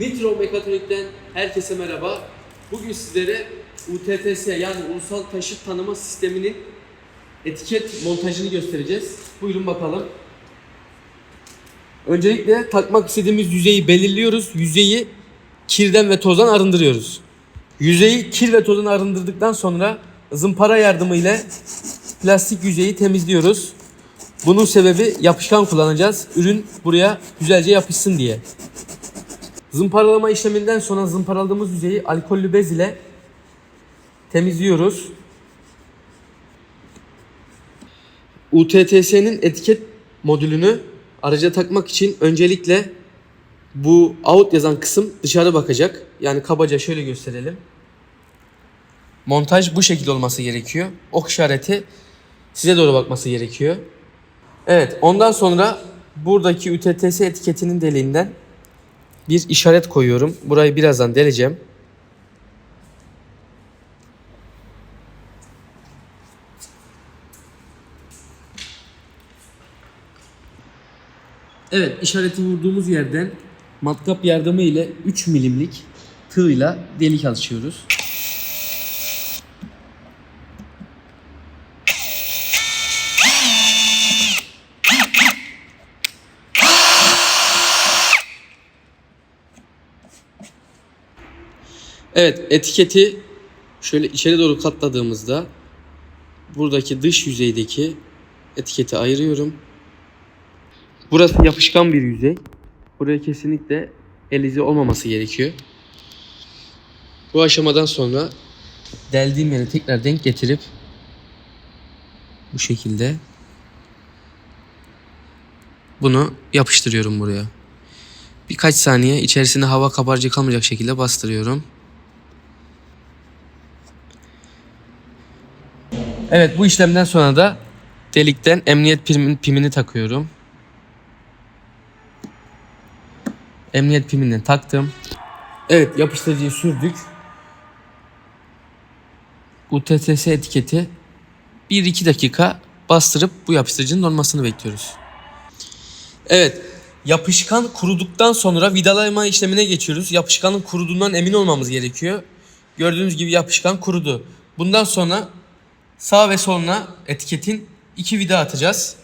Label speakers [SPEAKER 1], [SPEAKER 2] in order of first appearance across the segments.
[SPEAKER 1] Nitro Mekatronik'ten herkese merhaba. Bugün sizlere UTTS yani Ulusal Taşıt Tanıma Sistemi'nin etiket montajını göstereceğiz. Buyurun bakalım. Öncelikle takmak istediğimiz yüzeyi belirliyoruz. Yüzeyi kirden ve tozdan arındırıyoruz. Yüzeyi kir ve tozdan arındırdıktan sonra zımpara yardımıyla plastik yüzeyi temizliyoruz. Bunun sebebi yapışkan kullanacağız. Ürün buraya güzelce yapışsın diye. Zımparalama işleminden sonra zımparaladığımız yüzeyi alkollü bez ile temizliyoruz. UTTS'nin etiket modülünü araca takmak için öncelikle bu out yazan kısım dışarı bakacak. Yani kabaca şöyle gösterelim. Montaj bu şekilde olması gerekiyor. Ok işareti size doğru bakması gerekiyor. Evet ondan sonra buradaki UTTS etiketinin deliğinden bir işaret koyuyorum. Burayı birazdan deleceğim. Evet işareti vurduğumuz yerden matkap yardımı ile 3 milimlik tığla delik açıyoruz. Evet etiketi şöyle içeri doğru katladığımızda buradaki dış yüzeydeki etiketi ayırıyorum. Burası yapışkan bir yüzey. Buraya kesinlikle el izi olmaması gerekiyor. Bu aşamadan sonra deldiğim yere tekrar denk getirip bu şekilde bunu yapıştırıyorum buraya. Birkaç saniye içerisinde hava kabarcık kalmayacak şekilde bastırıyorum. Evet bu işlemden sonra da delikten emniyet pimin, pimini takıyorum. Emniyet piminden taktım. Evet yapıştırıcıyı sürdük. UTTS etiketi 1-2 dakika bastırıp bu yapıştırıcının donmasını bekliyoruz. Evet yapışkan kuruduktan sonra vidalama işlemine geçiyoruz. Yapışkanın kuruduğundan emin olmamız gerekiyor. Gördüğünüz gibi yapışkan kurudu. Bundan sonra sağ ve soluna etiketin iki vida atacağız.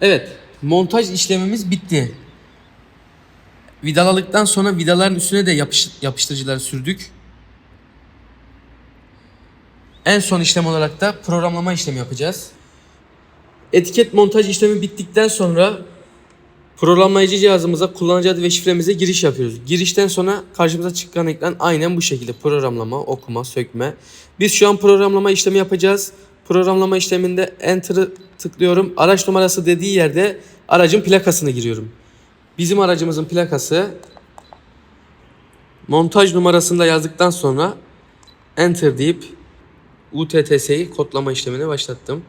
[SPEAKER 1] Evet, montaj işlemimiz bitti. Vidaladıktan sonra vidaların üstüne de yapış, yapıştırıcıları sürdük. En son işlem olarak da programlama işlemi yapacağız. Etiket montaj işlemi bittikten sonra programlayıcı cihazımıza kullanıcı adı ve şifremize giriş yapıyoruz. Girişten sonra karşımıza çıkan ekran aynen bu şekilde programlama, okuma, sökme. Biz şu an programlama işlemi yapacağız. Programlama işleminde Enter'ı tıklıyorum. Araç numarası dediği yerde aracın plakasını giriyorum. Bizim aracımızın plakası montaj numarasını da yazdıktan sonra Enter deyip UTTS'yi kodlama işlemine başlattım.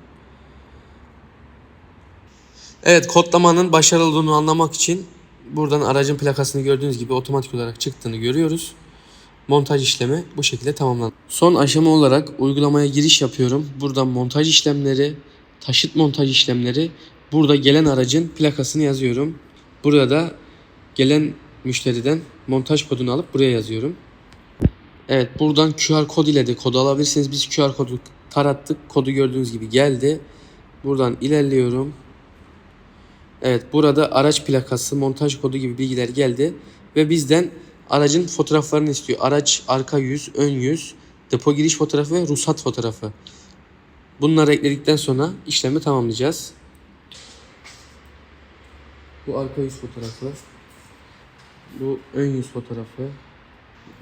[SPEAKER 1] Evet kodlamanın başarılı olduğunu anlamak için buradan aracın plakasını gördüğünüz gibi otomatik olarak çıktığını görüyoruz. Montaj işlemi bu şekilde tamamlandı. Son aşama olarak uygulamaya giriş yapıyorum. Buradan montaj işlemleri, taşıt montaj işlemleri, burada gelen aracın plakasını yazıyorum. Burada gelen müşteriden montaj kodunu alıp buraya yazıyorum. Evet buradan QR kod ile de kodu alabilirsiniz. Biz QR kodu tarattık. Kodu gördüğünüz gibi geldi. Buradan ilerliyorum. Evet burada araç plakası, montaj kodu gibi bilgiler geldi. Ve bizden aracın fotoğraflarını istiyor. Araç arka yüz, ön yüz, depo giriş fotoğrafı ve ruhsat fotoğrafı. Bunları ekledikten sonra işlemi tamamlayacağız. Bu arka yüz fotoğrafı. Bu ön yüz fotoğrafı.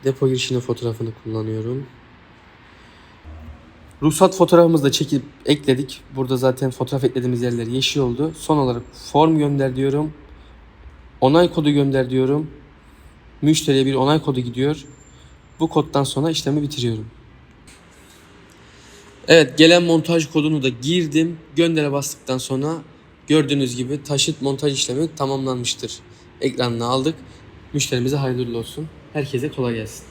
[SPEAKER 1] Depo girişinin fotoğrafını kullanıyorum. Ruhsat fotoğrafımızı da çekip ekledik. Burada zaten fotoğraf eklediğimiz yerler yeşil oldu. Son olarak form gönder diyorum. Onay kodu gönder diyorum. Müşteriye bir onay kodu gidiyor. Bu koddan sonra işlemi bitiriyorum. Evet gelen montaj kodunu da girdim. Göndere bastıktan sonra gördüğünüz gibi taşıt montaj işlemi tamamlanmıştır. Ekranını aldık. Müşterimize hayırlı olsun. Herkese kolay gelsin.